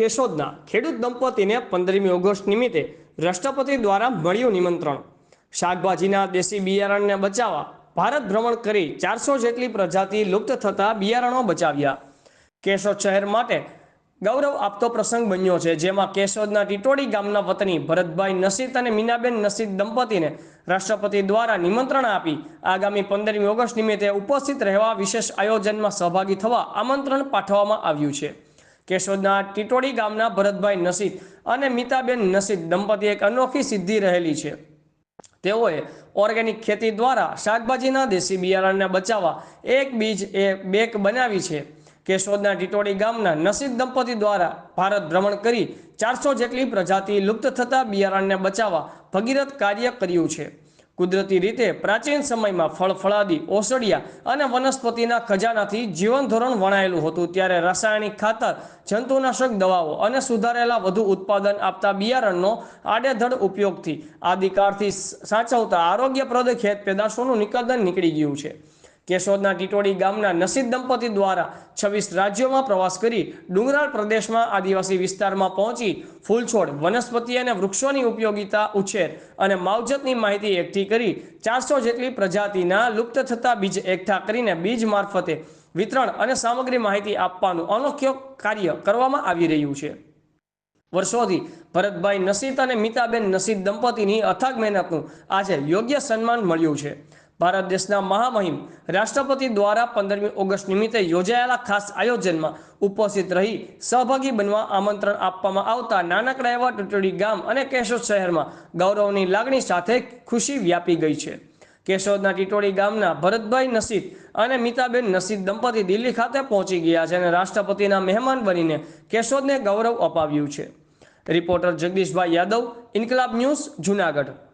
કેશોદના ખેડૂત દંપતીને પંદરમી ઓગસ્ટ નિમિત્તે રાષ્ટ્રપતિ દ્વારા મળ્યું નિમંત્રણ. શાકભાજીના દેશી બિયારણને બચાવવા ભારત ભ્રમણ કરી ચારસો જેટલી પ્રજાતિ લુપ્ત થતા બિયારણો બચાવ્યા. કેશોદ શહેર માટે ગૌરવ આપતો પ્રસંગ બન્યો છે, જેમાં કેશોદના ટીટોડી ગામના વતની ભરતભાઈ નસીદ અને મીનાબેન નસીદ દંપતીને રાષ્ટ્રપતિ દ્વારા નિમંત્રણ આપી આગામી પંદરમી ઓગસ્ટ નિમિત્તે ઉપસ્થિત રહેવા વિશેષ આયોજનમાં સહભાગી થવા આમંત્રણ પાઠવવામાં આવ્યું છે. કેશોદના ટીટોડી ગામના ભરતભાઈ નસીદ અને મીતાબેન નસીદ દંપતીએ એક અનોખી સિદ્ધિ રહેલી છે. તેઓએ ઓર્ગેનિક ખેતી દ્વારા શાકભાજીના દેશી બિયારણને બચાવવા એક બીજ એ બેક બનાવી છે. કેશોદના ટીટોડી ગામના નસીબ દંપતી દ્વારા ભારત ભ્રમણ કરી ચારસો જેટલી પ્રજાતિ લુપ્ત થતા બિયારણને બચાવવા ભગીરથ કાર્ય કર્યું છે. કુદરતી રીતે પ્રાચીન સમયમાં ફળફળાદી ઓસડિયા અને વનસ્પતિના ખજાનાથી જીવન ધોરણ વણાયેલું હતું. ત્યારે રાસાયણિક ખાતર, જંતુનાશક દવાઓ અને સુધારેલા વધુ ઉત્પાદન આપતા બિયારણનો આડેધડ ઉપયોગથી આદિકાળથી સાચવતા આરોગ્યપ્રદ ખેત પેદાશોનું નિકંદન નીકળી ગયું છે. કેશોદના ટીટોડી ગામના નસીબ દંપતી દ્વારા છવ્વીસ રાજ્યોમાં પ્રવાસ કરી ડુંગરાળ પ્રદેશમાં આદિવાસી વિસ્તારમાં પહોંચી ફૂલછોડ, વનસ્પતિ અને વૃક્ષોની ઉપયોગિતા ઉછેર અને માવજતની માહિતી એકઠી કરી ચારસો જેટલી પ્રજાતિના લુપ્ત થતા બીજ એકઠા કરીને બીજ મારફતે વિતરણ અને સામગ્રી માહિતી આપવાનું અનોખ્ય કાર્ય કરવામાં આવી રહ્યું છે. વર્ષોથી ભરતભાઈ નસીત અને મિતાબેન નસીત દંપતીની અથાગ મહેનતનું આજે યોગ્ય સન્માન મળ્યું છે. ભારત દેશના મહામહિમ રાષ્ટ્રપતિ દ્વારા પંદરમી ઓગસ્ટ નિમિત્તે યોજાયેલા ખાસ આયોજનમાં ઉપસ્થિત રહી સહભાગી બનવા આમંત્રણ આપવામાં આવતા નાનકડા એવા ટુટડી ગામ અને કેશોદ શહેરમાં ગૌરવની લાગણી સાથે ખુશી વ્યાપી ગઈ છે. કેશોદના ટીટોડી ગામના ભરતભાઈ નસીદ અને મિતાબેન નસીદ દંપતી દિલ્હી ખાતે પહોંચી ગયા છે અને રાષ્ટ્રપતિના મહેમાન બનીને કેશોદને ગૌરવ અપાવ્યું છે. Reporter Jagdishbhai Yadav, Inquilab news Junagadh.